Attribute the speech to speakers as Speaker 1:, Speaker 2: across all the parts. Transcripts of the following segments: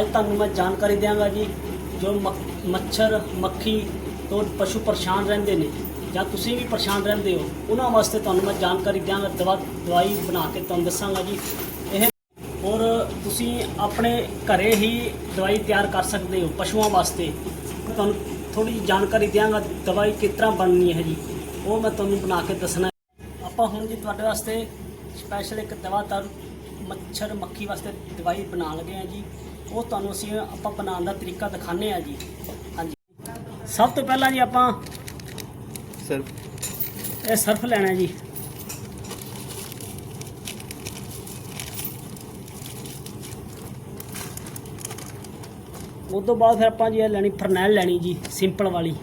Speaker 1: ਅੱਜ ਤੁਹਾਨੂੰ ਮੈਂ ਜਾਣਕਾਰੀ ਦਿਆਂਗਾ ਜੀ, ਜੋ ਮੱਖ- ਮੱਛਰ, ਮੱਖੀ ਤੋਂ ਪਸ਼ੂ ਪਰੇਸ਼ਾਨ ਰਹਿੰਦੇ ਨੇ ਜਾਂ ਤੁਸੀਂ ਵੀ ਪਰੇਸ਼ਾਨ ਰਹਿੰਦੇ ਹੋ, ਉਹਨਾਂ ਵਾਸਤੇ ਤੁਹਾਨੂੰ ਮੈਂ ਜਾਣਕਾਰੀ ਦਿਆਂਗਾ, ਦਵਾ, ਦਵਾਈ ਬਣਾ ਕੇ ਤੁਹਾਨੂੰ ਦੱਸਾਂਗਾ ਜੀ। ਇਹ ਔਰ ਤੁਸੀਂ ਆਪਣੇ ਘਰੇ ਹੀ ਦਵਾਈ ਤਿਆਰ ਕਰ ਸਕਦੇ ਹੋ ਪਸ਼ੂਆਂ ਵਾਸਤੇ। ਤੁਹਾਨੂੰ ਥੋੜੀ ਜਿਹੀ ਜਾਣਕਾਰੀ ਦਿਆਂਗਾ, ਦਵਾਈ ਕਿਸ ਤਰ੍ਹਾਂ ਬਣਨੀ ਹੈ ਜੀ, ਉਹ ਮੈਂ ਤੁਹਾਨੂੰ ਬਣਾ ਕੇ ਦੱਸਣਾ ਆਪਾਂ ਹੁਣ ਜੀ ਤੁਹਾਡੇ ਵਾਸਤੇ ਸਪੈਸ਼ਲ ਇੱਕ ਦਵਾ ਤਰ ਮੱਛਰ ਮੱਖੀ ਵਾਸਤੇ ਦਵਾਈ ਬਣਾ ਲਗੇ ਆ ਜੀ। ਉਹ ਤੁਹਾਨੂੰ ਅਸੀਂ ਆਪਾਂ ਬਣਾਉਣ ਦਾ ਤਰੀਕਾ ਦਿਖਾਣੇ ਆ ਜੀ। ਹਾਂਜੀ। ਸਭ ਤੋਂ ਪਹਿਲਾਂ ਜੀ ਆਪਾਂ
Speaker 2: ਸਰ
Speaker 1: ਇਹ ਸਰਫ ਲੈਣਾ ਜੀ। ਉਸ ਤੋਂ ਬਾਅਦ ਫਿਰ ਆਪਾਂ ਜੀ ਇਹ ਲੈਣੀ ਫਰਨੈਲ ਲੈਣੀ ਜੀ ਸਿੰਪਲ ਵਾਲੀ।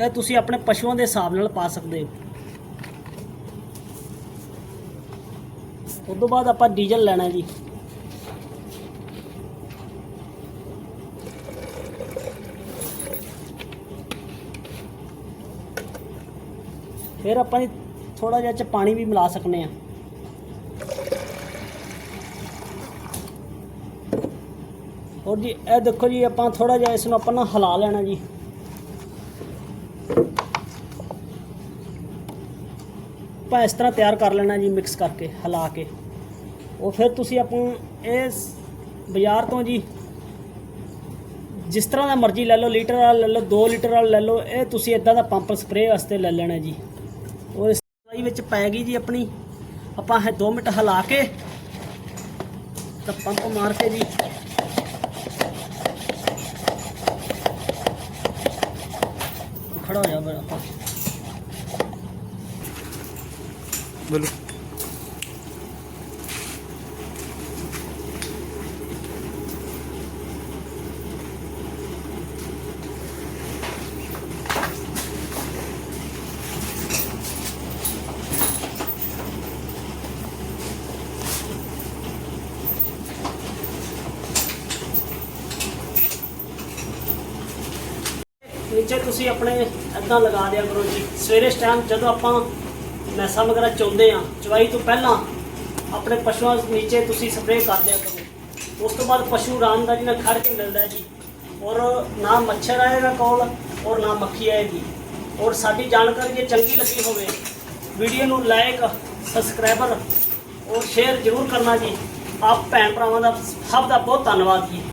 Speaker 1: ਇਹ ਤੁਸੀਂ ਆਪਣੇ ਪਸ਼ੂਆਂ ਦੇ ਹਿਸਾਬ ਨਾਲ ਪਾ ਸਕਦੇ ਹੋ। ਉਸ ਤੋਂ ਬਾਅਦ ਆਪਾਂ ਡੀਜ਼ਲ ਲੈਣਾ ਜੀ। ਫਿਰ ਆਪਾਂ ਜੀ ਥੋੜਾ ਜਿਹਾ ਚ ਪਾਣੀ ਵੀ ਮਿਲਾ ਸਕਨੇ ਆ ਹੋਰ ਜੀ, ਇਹ ਦੇਖੋ ਜੀ, ਆਪਾਂ ਥੋੜਾ ਜਿਹਾ ਇਸ ਨੂੰ ਆਪਾਂ ਨਾ ਹਿਲਾ ਲੈਣਾ ਜੀ। ਆਪਾਂ ਇਸ ਤਰ੍ਹਾਂ ਤਿਆਰ ਕਰ ਲੈਣਾ ਜੀ ਮਿਕਸ ਕਰਕੇ, ਹਿਲਾ ਕੇ। ਉਹ ਫਿਰ ਤੁਸੀਂ ਆਪਾਂ ਇਹ ਬਾਜ਼ਾਰ ਤੋਂ ਜੀ, ਜਿਸ ਤਰ੍ਹਾਂ ਦਾ ਮਰਜ਼ੀ ਲੈ ਲਓ, ਲੀਟਰ ਵਾਲਾ ਲੈ ਲਓ 2 ਲੀਟਰ ਵਾਲਾ ਲੈ ਲਓ, ਇਹ ਤੁਸੀਂ ਇਦਾਂ ਦਾ ਪੰਪ ਸਪਰੇਅ ਵਾਸਤੇ ਲੈ ਲੈਣਾ ਜੀ। ਉਹ ਇਸ ਦਵਾਈ ਵਿੱਚ ਪੈ ਗਈ ਜੀ ਆਪਣੀ। ਆਪਾਂ ਇਹ 2 ਮਿੰਟ ਹਿਲਾ ਕੇ, ਤਾਂ ਪੰਪ ਮਾਰ ਕੇ ਜੀ। ਖੜਾ ਹੋ ਜਾ ਬੜਾ
Speaker 2: ਬੋਲੋ।
Speaker 1: ਨੀਚੇ ਤੁਸੀਂ ਆਪਣੇ ਇਦਾਂ ਲਗਾ ਦਿਆ ਕਰੋ ਜੀ। ਸਵੇਰੇ ਟਾਈਮ ਜਦੋਂ ਆਪਾਂ ਮੈਸਾਂ ਵਗੈਰਾ ਚੋਂਦੇ ਆ ਚਵਾਈ ਤੋਂ ਪਹਿਲਾਂ ਆਪਣੇ ਪਸ਼ੂਆਂ ਨੀਚੇ ਤੁਸੀਂ ਸਪਰੇਅ ਕਰ ਦਿਆ ਕਰੋ। ਉਸ ਤੋਂ ਬਾਅਦ ਪਸ਼ੂ ਆਰਾਮ ਦਾ ਜਿਹਨਾਂ ਖੜ ਕੇ ਮਿਲਦਾ ਜੀ, ਔਰ ਨਾ ਮੱਛਰ ਆਏਗਾ ਕੋਲ ਔਰ ਨਾ ਮੱਖੀ ਆਏਗੀ। ਔਰ ਸਾਡੀ ਜਾਣਕਾਰੀ ਜੇ ਚੰਗੀ ਲੱਗੀ ਹੋਵੇ ਵੀਡੀਓ ਨੂੰ ਲਾਈਕ ਸਬਸਕ੍ਰਾਈਬਰ ਔਰ ਸ਼ੇਅਰ ਜ਼ਰੂਰ ਕਰਨਾ ਜੀ। ਆਪ ਭੈਣ ਭਰਾਵਾਂ ਦਾ ਸਭ ਦਾ ਬਹੁਤ ਧੰਨਵਾਦ ਜੀ।